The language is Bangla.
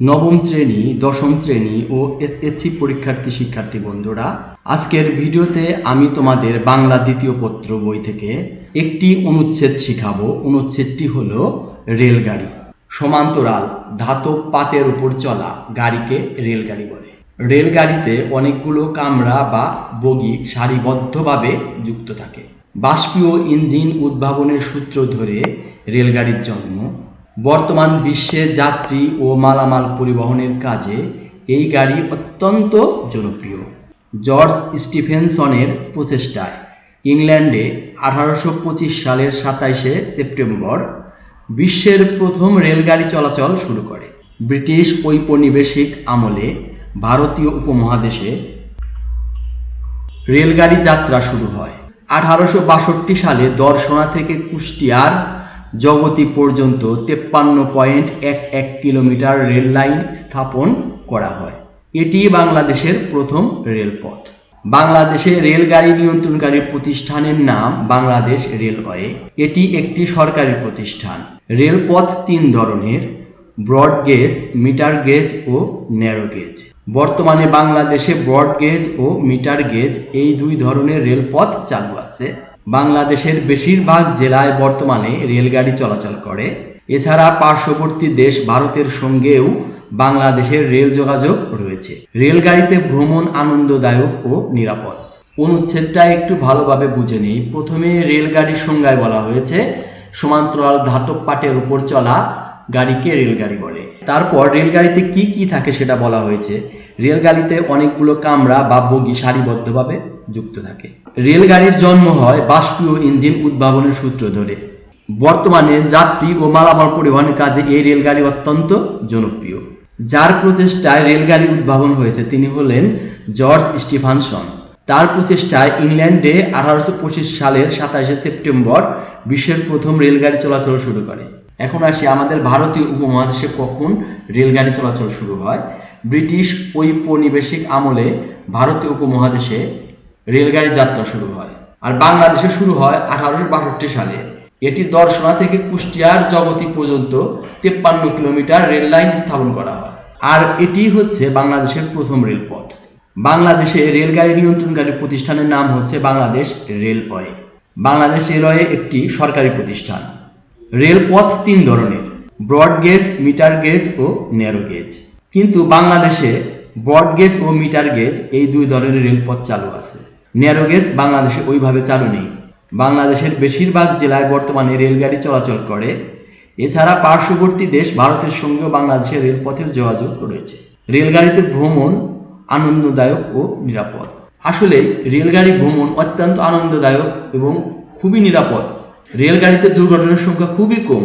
নবম শ্রেণি, দশম শ্রেণি ও এসএসসি পরীক্ষার্থী শিক্ষার্থী বন্ধুরা, আজকের ভিডিওতে আমি তোমাদের বাংলা দ্বিতীয় পত্র বই থেকে একটি অনুচ্ছেদ শিখাবো। অনুচ্ছেদটি হলো রেলগাড়ি। সমান্তরাল, ধাতব পাতের উপর চলা গাড়িকে রেলগাড়ি বলে। রেলগাড়িতে অনেকগুলো কামরা বা বগি সারিবদ্ধভাবে যুক্ত থাকে। বাষ্পীয় ইঞ্জিন উদ্ভাবনের সূত্র ধরে রেলগাড়ির জন্ম বর্তমান বিশ্বে যাত্রী ও মালামাল পরিবহনের কাজে এই গাড়ি অত্যন্ত জনপ্রিয়। জর্জ স্টিফেনসনের প্রচেষ্টায় ইংল্যান্ডে আঠারোশো পঁচিশ সালের সাতাইশে সেপ্টেম্বর বিশ্বের প্রথম রেলগাড়ি চলাচল শুরু করে। ব্রিটিশ ঔপনিবেশিক আমলে ভারতীয় উপমহাদেশে রেলগাড়ি যাত্রা শুরু হয়। আঠারোশো বাষট্টি সালে দর্শনা থেকে কুষ্টিয়ার জগতি পর্যন্ত তেপ্পান্ন পয়েন্ট এক এক কিলোমিটার রেল লাইন স্থাপন করা হয়। এটি বাংলাদেশের প্রথম রেলপথ। বাংলাদেশে রেলগাড়ি নিয়ন্ত্রণকারী প্রতিষ্ঠানের নাম বাংলাদেশ রেলওয়ে। এটি একটি সরকারি প্রতিষ্ঠান। রেলপথ তিন ধরনের, ব্রড গেজ, মিটার গেজ ও ন্যারো গেজ। বর্তমানে বাংলাদেশে ব্রড গেজ ও মিটার গেজ এই দুই ধরনের রেলপথ চালু আছে। বাংলাদেশের বেশিরভাগ জেলায় বর্তমানে রেলগাড়ি চলাচল করে। এছাড়া পার্শ্ববর্তী দেশ ভারতের সঙ্গেও বাংলাদেশের রেল যোগাযোগ রয়েছে। রেলগাড়িতে ভ্রমণ আনন্দদায়ক ও নিরাপদ। অনুচ্ছেদটা একটু ভালোভাবে বুঝে নিই। প্রথমে রেলগাড়ির সংজ্ঞায় বলা হয়েছে, সমান্তরাল ধাতব পাটের উপর চলা গাড়িকে রেলগাড়ি বলে। তারপর রেলগাড়িতে কি কি থাকে সেটা বলা হয়েছে। রেলগাড়িতে অনেকগুলো কামরা বা বগি সারিবদ্ধভাবে যুক্ত থাকে। রেলগাড়ির জন্ম হয় বাষ্পীয় ইঞ্জিন উদ্ভাবনের সূত্র ধরে। বর্তমানে যাত্রী ও মালামাল পরিবহনের কাজে এই রেলগাড়ি অত্যন্ত জনপ্রিয়। যার প্রচেষ্টায় রেলগাড়ি উদ্ভাবন হয়েছে তিনি হলেন জর্জ স্টিফানসন। তার প্রচেষ্টায় ইংল্যান্ডে আঠারোশো পঁচিশ সালের সাতাশে সেপ্টেম্বর বিশ্বের প্রথম রেলগাড়ি চলাচল শুরু করে। এখন আসি আমাদের ভারতীয় উপমহাদেশে কখন রেলগাড়ি চলাচল শুরু হয়। ব্রিটিশ ঔপনিবেশিক আমলে ভারতীয় উপমহাদেশে রেলগাড়ি যাত্রা শুরু হয় আর বাংলাদেশে শুরু হয় আঠারোশো বাষট্টি সালে। এটি দর্শনা থেকে কুষ্টিয়ার জগতি পর্যন্ত তেপ্পান্ন কিলোমিটার রেল লাইন স্থাপন করা হয়। আর এটি হচ্ছে বাংলাদেশের প্রথম রেলপথ। বাংলাদেশে রেলগাড়ি নিয়ন্ত্রণকারী প্রতিষ্ঠানের নাম হচ্ছে বাংলাদেশ রেলওয়ে। বাংলাদেশ রেলওয়ে একটি সরকারি প্রতিষ্ঠান। রেলপথ তিন ধরনের, ব্রড গেজ, মিটার গেজ ও ন্যারো গেজ। কিন্তু বাংলাদেশে ব্রড গেজ ও মিটার গেজ এই দুই ধরনের রেলপথ চালু আছে। ন্যারো গেজ বাংলাদেশে ওইভাবে চালু নেই। বাংলাদেশের বেশিরভাগ জেলায় বর্তমানে রেলগাড়ি চলাচল করে। এছাড়া পার্শ্ববর্তী দেশ ভারতের সঙ্গেও বাংলাদেশের রেলপথের যোগাযোগ রয়েছে। রেলগাড়িতে ভ্রমণ আনন্দদায়ক ও নিরাপদ। আসলে রেলগাড়ি ভ্রমণ অত্যন্ত আনন্দদায়ক এবং খুবই নিরাপদ। রেলগাড়িতে দুর্ঘটনার সংখ্যা খুবই কম।